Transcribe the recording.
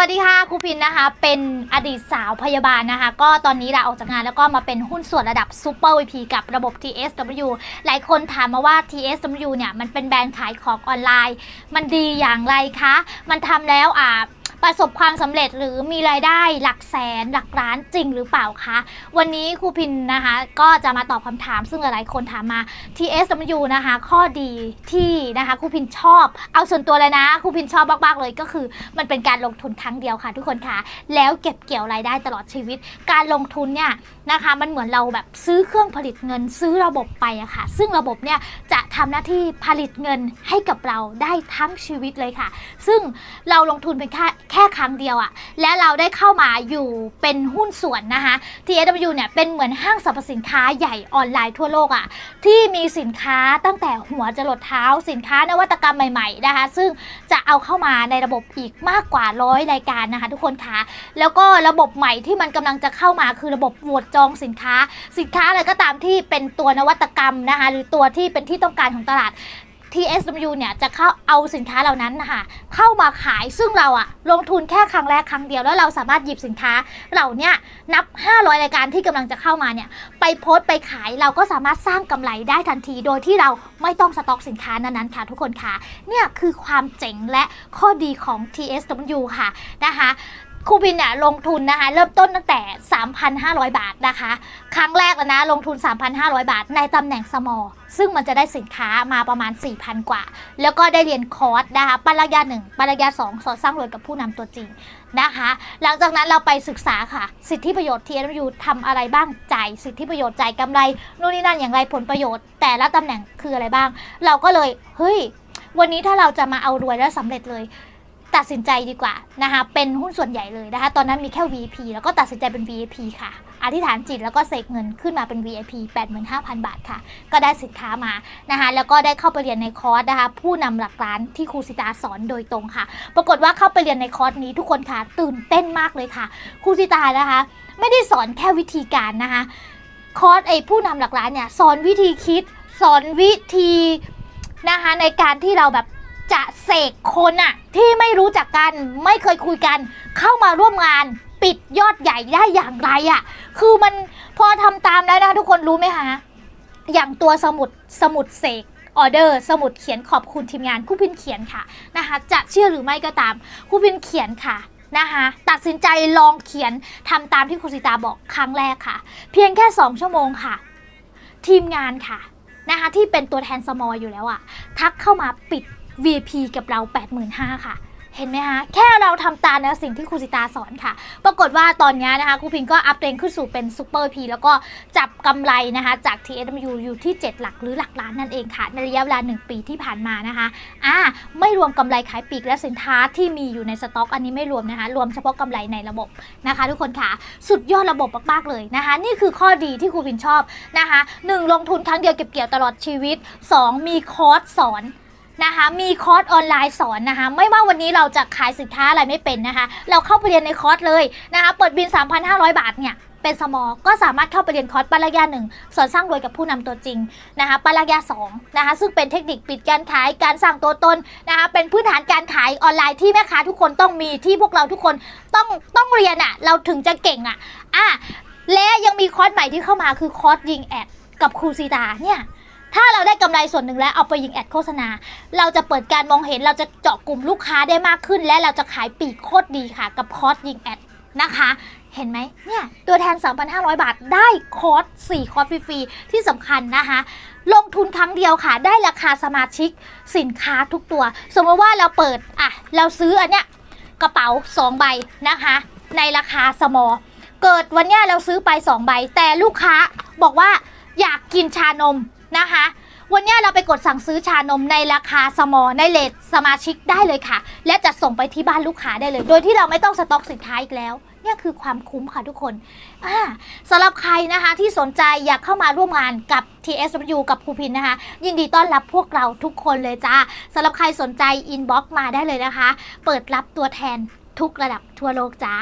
วัสดีค่ะครูพินนะคะ เป็นอดีตสาวพยาบาลนะคะ ก็ตอนนี้ลาออกจากงานแล้วก็มาเป็นหุ้นส่วนระดับซูเปอร์อีพีกับระบบ TSW หลายคนถามมาว่า TSW เนี่ยมันเป็นแบรนด์ขายของออนไลน์ มันดีอย่างไรคะ มันทำแล้วอ่า ประสบความสำเร็จหรือมีรายได้หลักแสนหลักล้านจริงหรือเปล่าคะ วันนี้ครูพินนะคะ ก็จะมาตอบคำถามซึ่งหลายคนถามมา TSW นะคะ ข้อดีที่นะคะครูพินชอบ เอาส่วนตัวเลยนะครูพินชอบมากๆเลยก็คือ มันเป็นการลงทุนครั้งเดียวค่ะ ทุกคนค่ะ แล้วเก็บเกี่ยวรายได้ตลอดชีวิต การลงทุนเนี่ยนะคะ มันเหมือนเราแบบซื้อเครื่องผลิตเงิน ซื้อระบบไปอะค่ะ ซึ่งระบบเนี่ยจะทำหน้าที่ผลิตเงินให้กับเราได้ทั้งชีวิตเลยค่ะ ซึ่งเราลงทุนเป็นแค่แค่ครั้งเดียวอะและเราได้เข้ามาอยู่เป็นหุ้นส่วนนะคะ TSW เนี่ยเป็นเหมือนห้างสรรพสินค้าใหญ่ออนไลน์ทั่วโลกอะที่มีสินค้าตั้งแต่หัวจรดเท้าสินค้านวัตกรรมใหม่ๆนะคะ ซึ่งจะเอาเข้ามาในระบบอีกมากกว่าร้อยรายการนะคะ ทุกคนคะแล้วก็ระบบใหม่ที่มันกำลังจะเข้ามาคือระบบโหวตจองสินค้า สินค้าอะไรก็ตามที่เป็นตัวนวัตกรรมนะคะหรือตัวที่เป็นที่ต้องการของตลาด TSW เนี่ยจะเข้าเอาสินค้าเหล่านั้นนะคะเข้ามาขายซึ่งเราอะลงทุนแค่ครั้งแรกครั้งเดียวแล้วเราสามารถหยิบสินค้าเหล่านี้นับ 500 รายการที่กำลังจะเข้ามาเนี่ยไปโพสต์ไปขายเราก็สามารถสร้างกำไรได้ทันที โดยที่เราไม่ต้องสต็อกสินค้านั้นๆค่ะทุกคนค่ะเนี่ยคือความเจ๋งและข้อดีของ TSW ค่ะนะคะ ครูบินเนี่ยลงทุนนะคะเริ่มต้นตั้งแต่ 3,500 บาทนะคะ ครั้งแรกแล้วนะลงทุน 3,500 บาท ในตำแหน่งสมอ ซึ่งมันจะได้สินค้ามาประมาณ 4,000 กว่า แล้วก็ได้เรียนคอร์สนะคะปริญญาหนึ่งปริญญาสองสอนสร้างรวยกับผู้นำตัวจริงนะคะ หลังจากนั้นเราไปศึกษาค่ะ สิทธิประโยชน์ TNU ทำอะไรบ้างจ่ายสิทธิประโยชน์จ่ายกำไรนู่นนี่นั่นอย่างไรผลประโยชน์ แต่ละตำแหน่งคืออะไรบ้าง เราก็เลยเฮ้ยวันนี้ถ้าเราจะมาเอารวยแล้วสำเร็จเลย ตัดสินใจดีกว่านะคะเป็นหุ้นส่วนใหญ่เลยนะคะตอนนั้นมีแค่ VIP แล้วก็ตัดสินใจเป็น VIP ค่ะ อธิษฐานจิตแล้วก็เสกเงินขึ้นมาเป็น VIP 85,000 บาทค่ะ ก็ได้สินค้ามานะคะแล้วก็ได้เข้าไปเรียนในคอร์สนะคะผู้นำหลักล้านที่ครูสิตาสอนโดยตรงค่ะ ปรากฏว่าเข้าไปเรียนในคอร์สนี้ทุกคนค่ะตื่นเต้นมากเลยค่ะครูสิตานะคะ ไม่ได้สอนแค่วิธีการนะคะคอร์สไอผู้นำหลักล้านเนี่ยสอนวิธีคิดสอนวิธีนะคะในการที่เราแบบ จะเสกคนอะที่ไม่รู้จักกันไม่เคยคุยกัน เข้ามาร่วมงานปิดยอดใหญ่ได้อย่างไรอะคือมันพอทำตามแล้วนะคะทุกคนรู้ไหมคะอย่างตัวสมุดสมุดเสกออเดอร์สมุดเขียนขอบคุณทีมงานครูพินเขียนค่ะนะคะจะเชื่อหรือไม่ก็ตามครูพินเขียนค่ะนะคะตัดสินใจลองเขียนทำตามที่ครูสิตาบอกครั้งแรกค่ะ เพียงแค่ 2 ชั่วโมงค่ะ ทีมงานค่ะนะคะที่เป็นตัวแทนสมออยู่แล้วอะทักเข้ามาปิด VIP กับเรา 85,000 ค่ะ เห็นไหมคะ แค่เราทำตามในสิ่งที่ครูสิตาสอนค่ะ ปรากฏว่าตอนนี้นะคะครูพินก็อัปเดตขึ้นสู่เป็นซูเปอร์พีแล้วก็จับกำไรนะคะ จาก TSMU อยู่ที่ 7 หลักหรือหลักล้านนั่นเองค่ะ ในระยะเวลา 1 ปีที่ผ่านมานะคะ อ่า ไม่รวมกำไรขายปีกและสินค้าที่มีอยู่ในสต็อก อันนี้ไม่รวมนะคะ รวมเฉพาะกำไรในระบบนะคะ ทุกคนค่ะ สุดยอดระบบมากๆเลยนะคะ นี่คือข้อดีที่ครูพินชอบนะคะหนึ่งลงทุนครั้งเดียวเก็บเกี่ยวตลอดชีวิต 2 มีคอร์สสอน นะคะมีคอร์สออนไลน์สอนนะคะ ไม่ว่าวันนี้เราจะขายสินค้าอะไรไม่เป็นนะคะ เราเข้าไปเรียนในคอร์สเลยนะคะ เปิดบิน 3,500 บาทเนี่ยเป็นสมอ ก็สามารถเข้าไปเรียนคอร์สปรัญญาหนึ่งสอนสร้างรวยกับผู้นำตัวจริงนะคะปรัญญาสองนะคะ ซึ่งเป็นเทคนิคปิดการขายการสร้างตัวตนนะคะ เป็นพื้นฐานการขายออนไลน์ที่แม่ค้าทุกคนต้องมีที่พวกเราทุกคนต้องต้องเรียนอะ่ะ เราถึงจะเก่งอะ่ะอะและยังมีคอร์สใหม่ที่เข้ามาคือคอร์สยิงแอดกับครูซีตาเนี่ย ถ้าเราได้กำไรส่วนหนึ่งแล้วเอาไปยิงแอดโฆษณา เราจะเปิดการมองเห็นเราจะเจาะกลุ่มลูกค้าได้มากขึ้น และเราจะขายปีกโคตรดีค่ะ กับคอร์สยิงแอดนะคะ เห็นไหมเนี่ยตัวแทน 3,500 บาทได้คอร์ส4คอร์สฟรีๆที่สำคัญนะคะ ลงทุนครั้งเดียวค่ะ ได้ราคาสมาชิกสินค้าทุกตัว สมมติว่าเราเปิดอะเราซื้ออันเนี้ยกระเป๋า 2 ใบนะคะ ในราคาสมอ เกิดวันเนี้ยเราซื้อไป 2 ใบ แต่ลูกค้าบอกว่าอยากกินชานม นะคะ วันนี้เราไปกดสั่งซื้อชานมในราคาสมอในเลทสมาชิกได้เลยค่ะ และจะส่งไปที่บ้านลูกค้าได้เลย โดยที่เราไม่ต้องสต็อกสินค้าอีกแล้วเนี่ยคือความคุ้มค่ะทุกคนสำหรับใครนะคะที่สนใจอยากเข้ามาร่วมงานกับ TSW กับครูพินนะคะ ยินดีต้อนรับพวกเราทุกคนเลยจ้าสำหรับใครสนใจอินบ็อกมาได้เลยนะคะ เปิดรับตัวแทนทุกระดับทั่วโลกจ้า